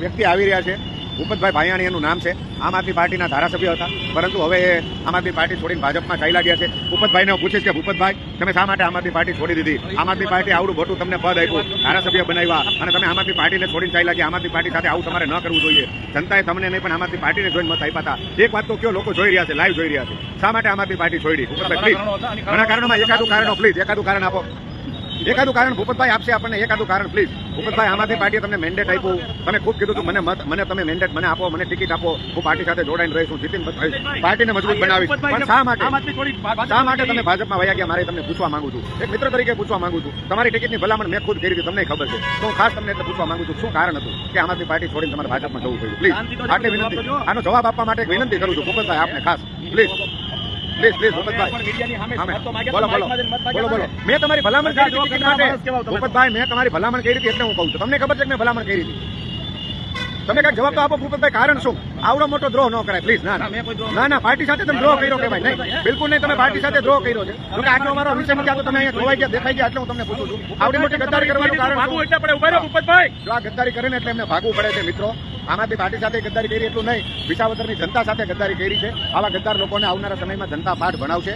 વ્યક્તિ આવી રહ્યા છે. ભૂપતભાઈ ભાયાણી એનું નામ છે. આમ આદમી પાર્ટીના ધારાસભ્ય હતા. પરંતુ હવે આમ આદમી પાર્ટી છોડીને ભાજપમાં ચાલ્યા ગયા છે. ભૂપતભાઈને પૂછીશ કે, ભૂપતભાઈ, તમે શા માટે આમ આદમી પાર્ટી છોડી દીધી? આમ આદમી પાર્ટી આવડું મોટું તમને પદ આપ્યું. ધારાસભ્ય બનાવ્યા. અને તમે આમ આદમી પાર્ટીને છોડીને ચાલ્યા ગયા આમ આદમી પાર્ટી સાથે આવું તમારે ન કરવું જોઈએ. જનતાએ તમને નહીં, પણ આમ આદમી પાર્ટીને જોઈને મત આપ્યા હતા. એક વાત તો કયો, લોકો જોઈ રહ્યા છે લાઈવ જોઈ રહ્યા છે. શા માટે આમ આદમી પાર્ટી છોડી ઘણા કારણોમાં એકાદું કારણો પ્લીઝ એકાદું કારણ આપો. એકાદું કારણ ભૂપતભાઈ આપશે આપણને એકાદું કારણ પ્લીઝ ભૂપતભાઈ આમ આદમી પાર્ટીએ તમને મેન્ડેટ આપ્યું. તમે ખૂબ કીધું હતું મને મત મને તમે મેન્ડેટ મને આપો મને ટિકિટ આપો. હું પાર્ટી સાથે જોડાઈને રહીશ. હું જીતીન પાર્ટીને મજબૂત બનાવીશ. પણ શા માટે? શા માટે તમે ભાજપમાં વયા ગયા મારે તમને પૂછવા માંગુ છું? એક મિત્ર તરીકે પૂછવા માંગુ છું. તમારી ટિકિટની ભલામણ મેં ખુદ કરી હતી તમને ખબર છે. તો હું ખાસ તમને એટલે પૂછવા માંગુ છું શું કારણ હતું કે આમ આદમી પાર્ટી છોડીને તમારે ભાજપમાં જવું પડ્યું? પ્લીઝ આટલી વિનંતી. આનો જવાબ આપવા માટે એક વિનંતી કરું છું ભૂપતભાઈ આપને ખાસ. પ્લીઝ પ્લીઝ પ્લીઝ ભૂપતભાઈ બોલો બોલો. બોલો બોલો. મેં તમારી ભલામણ કરી હતી ટિકિટ માટે ભૂપતભાઈ મેં તમારી ભલામણ કરી હતી એટલે હું કહું છું. તમને ખબર છે કે મેં ભલામણ કરી હતી? તમે કંઈક જવાબ તો આપો ભૂપતભાઈ કારણ શું? આવડો મોટો દ્રોહ ન કરાય પ્લીઝ ના ના. ના પાર્ટી સાથે તમે દ્રોહ કર્યો કે ભાઈ નહીં. બિલકુલ નહીં તમે પાર્ટી સાથે દ્રોહ કર્યો છે. કે આજનો અમારો વિષય નથી આ તો તમે અહીંયા જોવાઈ ગયા દેખાઈ ગયા એટલે હું તમને પૂછું છું. આવડી મોટી ગદ્દારી કરવાનું કારણ શું? જો આ ગદ્દારી કરે ને એટલે એમને ભાગવું પડે છે મિત્રો આમ પાર્ટી સાથે ગદ્દારી કરી એટલું નહીં. વિસાવદરની જનતા સાથે ગદ્દારી કરી છે. આવા ગદ્દાર લોકોને આવનારા સમયમાં જનતા પાઠ ભણાવશે.